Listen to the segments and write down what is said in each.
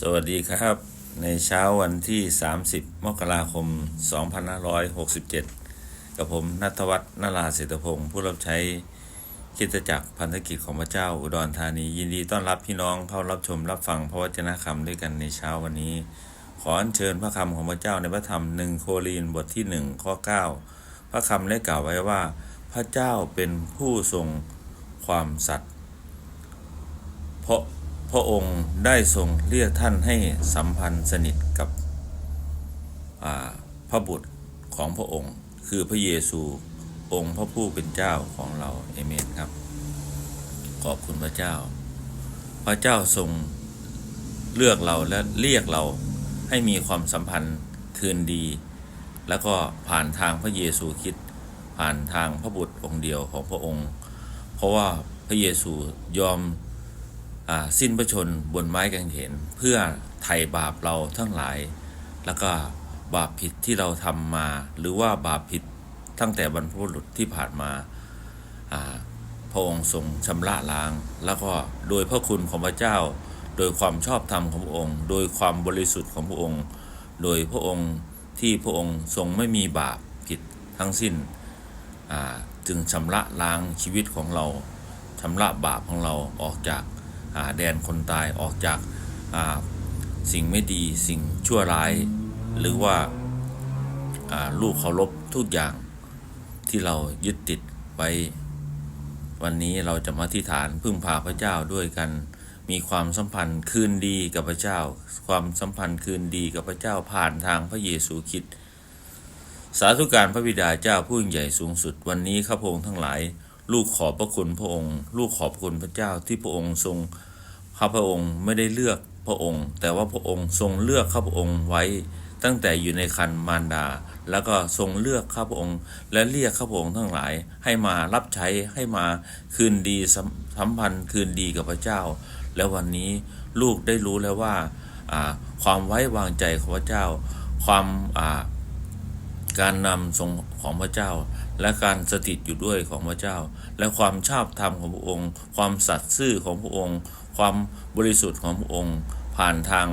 สวัสดีครับ ในเช้าวันที่ 30 มกราคม 2567 กับผมนัทวัฒน์นราเศรษฐพงศ์ผู้รับใช้คิดจักรพันธกิจของพระเจ้าอุดรธานี ยินดีต้อนรับพี่น้องเข้ารับชมรับฟังพระวจนะคำด้วยกันในเช้าวันนี้ ขออัญเชิญพระคำของพระเจ้าในพระธรรมหนึ่งโครินบทที่1ข้อ9 พระคำได้กล่าวไว้ว่า พระเจ้าเป็นผู้ทรงความสัตย์เพราะ ระองค์ได้ทรงเรียกท่านให้สัมพันธ์สนิทกับพระบุตรของพระองค์ คือพระเยซูองค์พระผู้เป็นเจ้าของเราเอเมนครับ ขอบคุณพระเจ้า พระเจ้าทรงเลือกเราและเรียกเราให้มีความสัมพันธ์คืนดี แล้วก็ผ่านทางพระเยซูคริดผ่านทางพระบุตรองค์เดียวของพระองค์ เพราะว่าพระเยซูยอม สิ้นพระชนบนไม้กางเขนเพื่อไถ่บาปเราทั้งหลาย แล้วก็บาปผิดที่เราทำมา หรือว่าบาปผิดตั้งแต่บรรพบุรุษที่ผ่านมาพระองค์ทรงชำระล้าง แล้วก็โดยพระคุณของพระเจ้า โดยความชอบธรรมของพระองค์ โดยความบริสุทธิ์ของพระองค์ โดยพระองค์ที่พระองค์ทรงไม่มีบาปผิดทั้งสิ้นจึงชำระล้างชีวิตของเราชำระบาปของเราออกจาก แดนคนตายออกจากาสิ่งไม่ดีสิ่งชั่วร้าย หรือว่าาลูกเคารพทุกอย่างที่เรายึดติดไว้ วันนี้เราจะมาที่ฐานพึ่งพาพระเจ้าด้วยกัน มีความสัมพันธ์คืนดีกับพระเจ้า ความสัมพันธ์คืนดีกับพระเจ้าผ่านทางพระเยซูคริสต์สาธุการพระบิดาเจ้าผู้ยิ่งใหญ่สูงสุดวันนี้ข้าพงค์ทั้งหลาย ลูกขอบพระคุณพระองค์ ลูกขอบพระคุณพระเจ้าที่พระองค์ทรงข้าพระองค์ไม่ได้เลือกพระองค์ แต่ว่าพระองค์ทรงเลือกข้าพระองค์ไว้ ตั้งแต่อยู่ในคันมารดา แล้วก็ทรงเลือกข้าพระองค์ และเรียกข้าพระองค์ทั้งหลายให้มารับใช้ให้มาคืนดีสัมพันธ์คืนดีกับพระเจ้า แล้ววันนี้ลูกได้รู้แล้วว่าอ่าความไว้วางใจของพระเจ้า ความอ่า การนำทรงของพระเจ้า และการสถิตอยู่ด้วยของพระเจ้า และความชอบธรรมของพระองค์ ความสัตย์ซื่อของพระองค์ ความบริสุทธิ์ของพระองค์ ผ่านทาง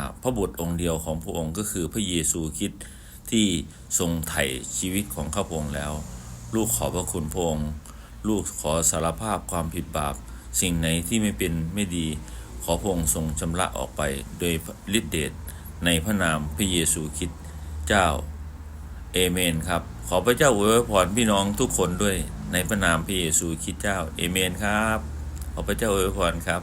าพระบุตรองค์เดียวของพระองค์ก็คือพระเยซูคริสต์ที่ทรงไถ่ชีวิตของข้าพองค์แล้ว ลูกขอพระคุณพระองค์ลูกขอสารภาพความผิดบาป สิ่งไหนที่ไม่เป็นไม่ดี ขอพระองค์ทรงชำระออกไปโดยฤทธิเดชในพระนามพระเยซูคริสต์เจ้า เอเมนครับ ขอพระเจ้าอวยพรพี่น้องทุกคนด้วยในพระนามพระเยซูคริสต์เจ้า เอเมนครับ ขอพระเจ้าอวยพรครับ